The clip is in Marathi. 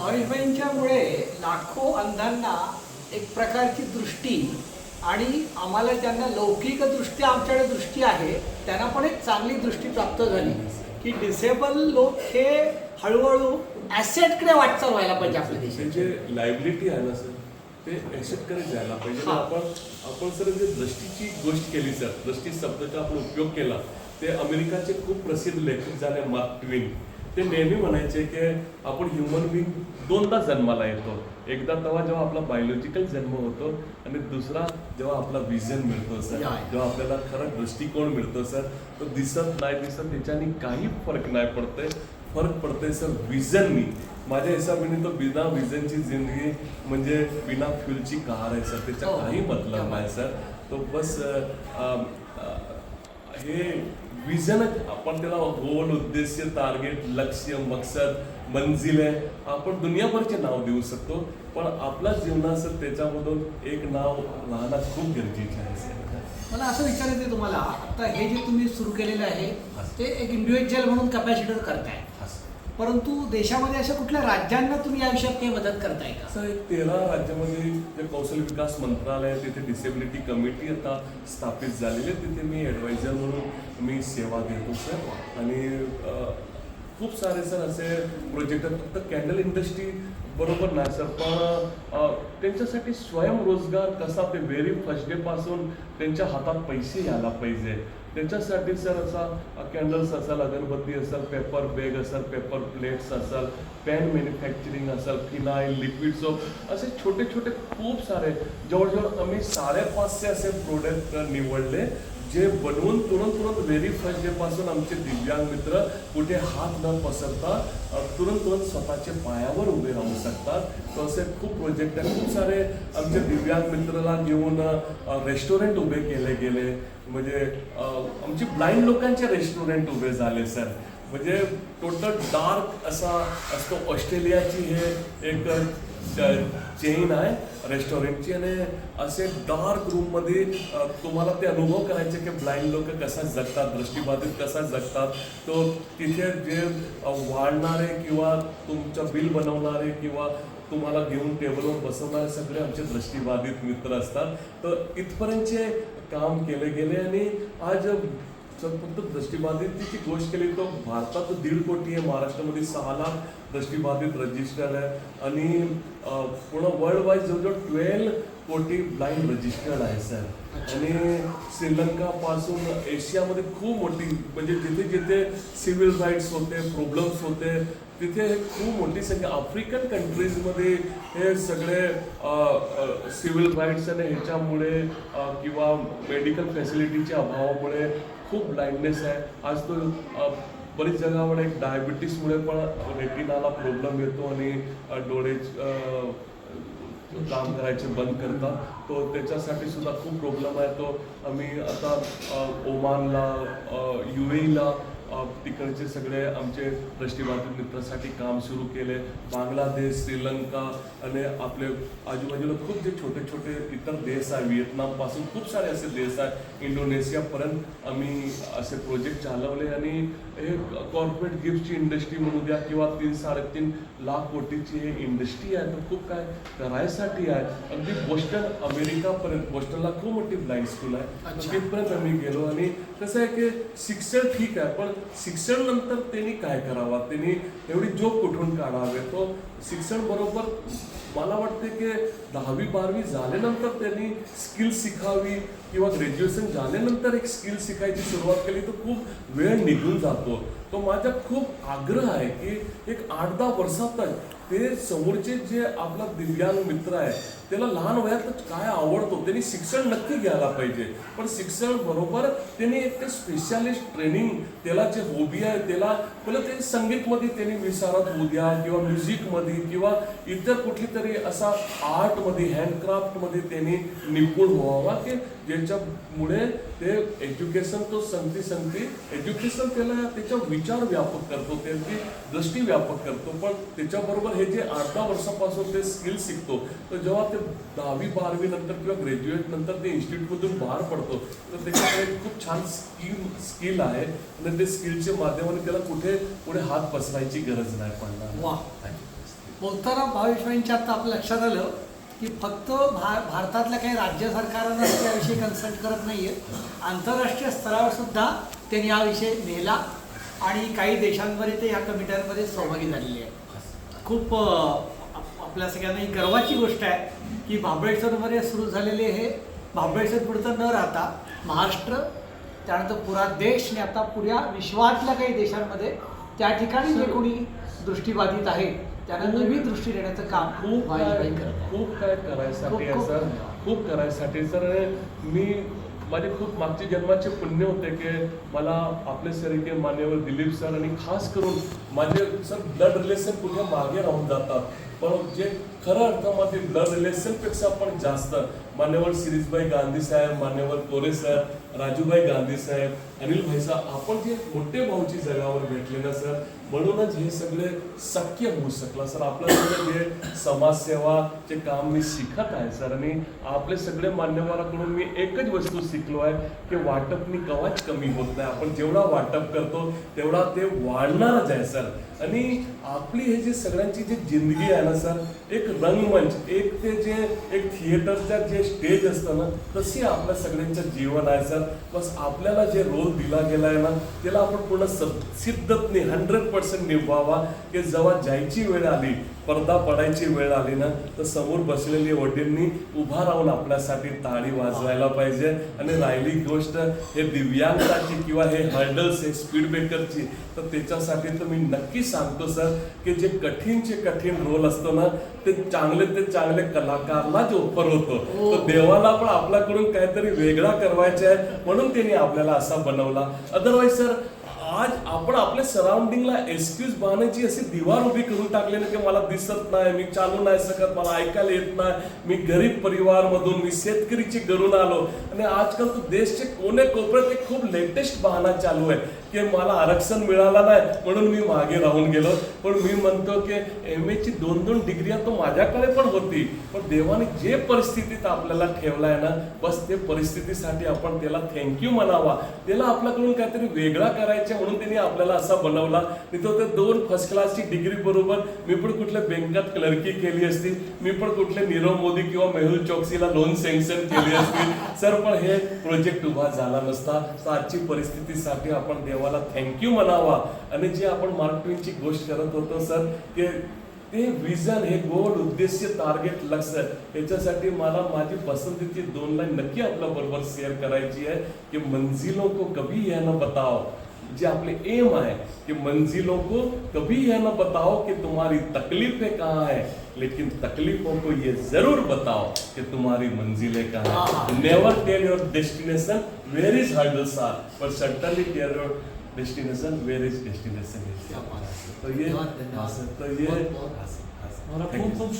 भावेशबाईंच्यामुळे लाखो अंधांना एक प्रकारची दृष्टी आणि आम्हाला ज्यांना लौकिक दृष्टी आमच्याकडे दृष्टी आहे त्यांना पण एक चांगली दृष्टी प्राप्त झाली. की डिसेबल लोक हे हळूहळू ॲसेटकडे वाटचाल व्हायला पाहिजे आपल्या देशात. त्यांचे लायबिलिटी आहे ना सर ते करत जायला पाहिजे. आपण आपण सर जे दृष्टीची गोष्ट केली सर दृष्टी शब्दाचा आपण उपयोग केला ते अमेरिकाचे खूप प्रसिद्ध लेखक झाले मार्क ट्विन. ते नेहमी म्हणायचे की आपण ह्युमन बिंग दोनदा जन्माला येतो. एकदा तेव्हा जेव्हा आपला बायोलॉजिकल जन्म होतो आणि दुसरा जेव्हा आपला विजन मिळतो सर. जेव्हा आपल्याला खरा दृष्टिकोन मिळतो सर तो दिसत नाही दिसत त्याच्याने काही फरक नाही पडतंय. फरक पडतंय सर विजननी माझ्या हिसाबाने तो बिना विजनची जिंदगी म्हणजे बिना फ्युलची कार आहे सर त्याचा हो. काही मतलब नाही सर तो बस हे विजन आपण त्याला गोल उद्देश टार्गेट लक्ष्य मकसद मंजिल आहे. आपण दुनियाभरचे नाव देऊ शकतो पण आपल्या जीवनाचं त्याच्यामधून एक नाव राहणं खूप गरजेचं आहे. मला असं विचारायचं तुम्हाला आता हे जे तुम्ही सुरू केलेलं आहे ते एक इंडिव्हिज्युअल म्हणून कॅपॅसिटर करताय. परंतु देशामध्ये अशा कुठल्या राज्यांना तुम्ही या विषयात काही मदत करताय का? असं एक तेरा राज्यामध्ये जे कौशल्य विकास मंत्रालय तिथे डिसेबिलिटी कमिटी आता स्थापित झालेली आहे. तिथे मी ॲडवायझर म्हणून मी सेवा देतो सर. आणि खूप सारे सर असे प्रोजेक्ट आहेत. फक्त कॅन्डल इंडस्ट्री बरोबर नाही सर. पण त्यांच्यासाठी स्वयंरोजगार कसा ते व्हेरी फर्स्ट डे पासून त्यांच्या हातात पैसे यायला पाहिजे. त्याच्यासाठी सर असा कॅन्डल्स असेल अगरबत्ती असेल पेपर बॅग असेल पेपर प्लेट्स असेल पेन मॅन्युफॅक्चरिंग असेल फिनाईल लिक्विड सोप असे छोटे छोटे खूप सारे जवळजवळ आम्ही साडेपाचशे असे प्रोडक्ट निवडले. जे बनवून तुरंत तुरंत व्हेरी फर्स्ट डे पासून आमचे दिव्यांग मित्र कुठे हात न पसरता तुरंत तुरंत स्वतःच्या पायावर उभे राहू शकतात. तर असे खूप प्रोजेक्ट आहे. खूप सारे आमचे दिव्यांग मित्राला घेऊन रेस्टॉरंट उभे केले गेले. म्हणजे आमचे ब्लाइंड लोकांचे रेस्टॉरंट उभे झाले सर म्हणजे टोटल डार्क असा असतो. ऑस्ट्रेलियाची हे एक चेन आहे रेस्टॉरंटची आणि असे डार्क रूममध्ये तुम्हाला ते अनुभव करायचे की ब्लाइंड लोक कसा जगतात दृष्टीबाधित कसा जगतात. तो तिथे जे वाढणारे किंवा तुमचं बिल बनवणारे किंवा तुम्हाला घेऊन टेबलवर बसवणारे सगळे आमचे दृष्टीबाधित मित्र असतात. तर इथपर्यंतचे काम केले गेले आणि आज जर फक्त दृष्टीबाधितची गोष्ट केली तर भारतात दीड कोटी आहे महाराष्ट्रामध्ये सहा लाख दृष्टीबाधित रजिस्टर आहे. आणि पूर्ण वर्ल्ड वाईज जवळजवळ ट्वेल्व कोटी ब्लाइंड रजिस्टर्ड आहे सर आणि श्रीलंका पासून एशियामध्ये खूप मोठी म्हणजे जिथे जिथे सिव्हिल राईट्स होते प्रॉब्लेम्स होते तिथे खूप मोठी संख्या. आफ्रिकन कंट्रीजमध्ये हे सगळे सिव्हिल राईट्स आणि ह्याच्यामुळे किंवा मेडिकल फॅसिलिटीच्या अभावामुळे खूप ब्लाइंडनेस आहे. आज तो बरीच जगामध्ये डायबिटीसमुळे पण रेटिनाला प्रॉब्लेम येतो आणि डोळे काम करायचे बंद करतात. तो त्याच्यासाठी सुद्धा खूप प्रॉब्लेम आहे. तो आम्ही आता ओमानला यू एला तिकडचे सगळे आमचे दृष्टीबाधित मित्रासाठी काम सुरू केले. बांगलादेश श्रीलंका आणि आपले आजूबाजूला खूप जे छोटे छोटे इतर देश आहे व्हिएतनामपासून खूप सारे असे देश आहे इंडोनेशियापर्यंत आम्ही असे प्रोजेक्ट चालवले आणि हे कॉर्पोरेट गिफ्टची इंडस्ट्री म्हणू द्या किंवा तीन साडेतीन लाख कोटीची हे इंडस्ट्री आहे. तर खूप काय करायसाठी आहे. अगदी बोस्टन अमेरिकापर्यंत बोस्टनला खूप मोठी ब्लाइंड स्कूल आहे. तिथपर्यंत आम्ही गेलो आणि कसं आहे की शिक्षण ठीक आहे पण शिक्षण नंतर त्यांनी काय करावा? त्यांनी एवढी जॉब कुठून काढावे? तो शिक्षण बरोबर मला वाटते की दहावी बारावी झाल्यानंतर त्यांनी स्किल शिकावी किंवा ग्रॅज्युएशन झाल्यानंतर एक स्किल शिकायची सुरुवात केली तर खूप वेळ निघून जातो. तो माझा खूप आग्रह आहे की एक आठ दहा वर्षातच ते समोरचे जे आपला दिव्यांग मित्र आहे त्याला लहान वयात काय आवडतो? त्यांनी शिक्षण नक्की घ्यायला पाहिजे. पण शिक्षण बरोबर त्यांनी एक ते स्पेशालिस्ट ट्रेनिंग त्याला जे हॉबी आहे त्याला पहिलं ते संगीतमध्ये त्यांनी विशारद होऊ द्या किंवा म्युझिकमध्ये किंवा इतर कुठली तरी असा आर्टमध्ये हँडक्राफ्टमध्ये त्यांनी निपुण व्हावा की ज्याच्यामुळे ते एज्युकेशन तो संगती संगती एज्युकेशन त्याला त्याचा विचार व्यापक करतो त्यांची दृष्टी व्यापक करतो. पण त्याच्याबरोबर हे जे आठ दहा वर्षापासून ते स्किल शिकतो. तर जेव्हा ते दहावी बारावी नंतर किंवा ग्रॅज्युएट नंतर ते इन्स्टिट्यूटमधून बाहेर पडतो तर त्याच्याकडे खूप छान स्किल स्किल आहे. आणि ते स्किलच्या माध्यमाने त्याला कुठे पुढे हात पसरायची गरज नाही पडणार. वा. बोलताना भावेश्वरींच्या आता आपल्या लक्षात आलं की फक्त भा भारतातल्या काही राज्य सरकारांनाच त्याविषयी कन्सल्ट करत नाही आहे आंतरराष्ट्रीय स्तरावर सुद्धा त्यांनी हा विषय नेला आणि काही देशांमध्ये ते ह्या कमिट्यांमध्ये सहभागी झालेले आहे खूप आपल्या सगळ्यांना ही गर्वाची गोष्ट आहे की महाबळेश्वरमध्ये सुरू झालेले हे महाबळेश्वर पुढचं न राहता महाराष्ट्र त्यानंतर पुरा देश आणि आता पुऱ्या विश्वातल्या काही देशांमध्ये त्या ठिकाणी जे कोणी दृष्टीबाधित आहेत त्यांना नवी दृष्टी देण्याचं काम खूप आहे खूप काय करायसाठी आहे. खूप करायसाठी. सर मी माझे खूप मागचे जन्माचे पुण्य होते की मला आपले सर की मान्यवर दिलीप सर आणि खास करून माझे सर ब्लड रिलेशन कुठे मागे राहून जातात. पण जे खरं अर्थामध्ये ब्लड रिलेशनपेक्षा पण जास्त मान्यवर सिरीजभाई गांधी साहेब मान्यवर कोरे सर राजूभाई गांधी साहेब अनिल भाई साहेब आपण जे मोठे भाऊची जगावर भेटले ना सर म्हणूनच हे सगळे शक्य होऊ शकलं. सर आपलं सगळं जे समाजसेवाचे काम मी शिकत आहे सर आणि आपले सगळे मान्यवराकडून मी एकच वस्तू शिकलो आहे की वाटप मी कवाच कमी होत नाही. आपण जेवढा वाटप करतो तेवढा ते वाढणारच आहे सर. आणि आपली हे जे सगळ्यांची जी जिंदगी आहे ना सर एक रंगमंच एक ते जे एक थिएटरच्या जे स्टेज असतं ना तशी आपल्या सगळ्यांचं जीवन आहे सर. बस आपल्याला जे रोल दिला गेला आहे ना त्याला आपण पूर्ण सिद्धतने हंड्रेड पर्सेंट निभावा की जेव्हा जायची वेळ आली पडदा पडायची वेळ आली ना तर समोर बसलेली वडीलनी उभा राहून आपल्यासाठी ताळी वाजवायला पाहिजे. आणि राहिली गोष्ट हे दिव्यांगाची किंवा हे हर्डल्स हे स्पीड ब्रेकरची तर त्याच्यासाठी तर मी नक्की सांगतो सर की जे कठीणचे कठीण रोल असतो ना ते चांगले ते चांगले कलाकारलाच ऑफर होतो. हो. तर देवाला पण आपल्याकडून काहीतरी वेगळा करवायचे आहे म्हणून त्यांनी आपल्याला असा बनवला. अदरवाईज सर आज आपण आपल्या सराउंडिंगला एक्सक्यूज बांधायची अशी दिवार उभी करून टाकली ना की मला दिसत नाही मी चालू नाही शकत मला ऐकायला येत नाही. मी गरीब परिवारमधून मी शेतकरीची घरून आलो. आणि आजकाल तो देशचे कोणे कोपऱ्यात एक खूप लेटेस्ट बहाणा चालू आहे. की मला आरक्षण मिळालं नाही म्हणून मी मागे राहून गेलो. पण मी म्हणतो की एम ची दोन दोन डिग्री तो माझ्याकडे पण होती. पण देवाने जे परिस्थितीत आपल्याला ठेवलाय ना बस ते परिस्थितीसाठी आपण त्याला थँक्यू म्हणावा. त्याला आपल्याकडून काहीतरी वेगळा करायचा म्हणून त्यांनी आपल्याला असा बनवला. नाही तो दोन फर्स्ट क्लासची डिग्री बरोबर. मी पण कुठल्या बँकात क्लर्की केली असती. मी पण कुठले नीरव मोदी किंवा मेहुल चौकसीला लोन सँक्शन केली असती. सर पण हे प्रोजेक्ट उभा झाला नसता. आजची परिस्थितीसाठी आपण देवाला थँक्यू म्हणावा. आणि जे आपण मार्क ट्वेनची गोष्ट करत होतो सर ते ते विजन हे गोल उद्देश्य टार्गेट लक्ष. याच्यासाठी मला माझी पसंतीची दोन लाईन नक्की आपल्या बरोबर शेअर करायची आहे की मंजिलों को कभी यह न बताओ. जे आपले एम आहे की मंजिलों को कभी यह न बताओ की तुम्हारी तकलीफें कहाँ है. लेकिन तकलीफों को ये जरूर बताओ कि तुम्हारी मंजिलें कहाँ। है never tell your destination where is hurdles are but certainly tell your destination where is destination है. तो ये. हाँ, तो ये खूप. खूप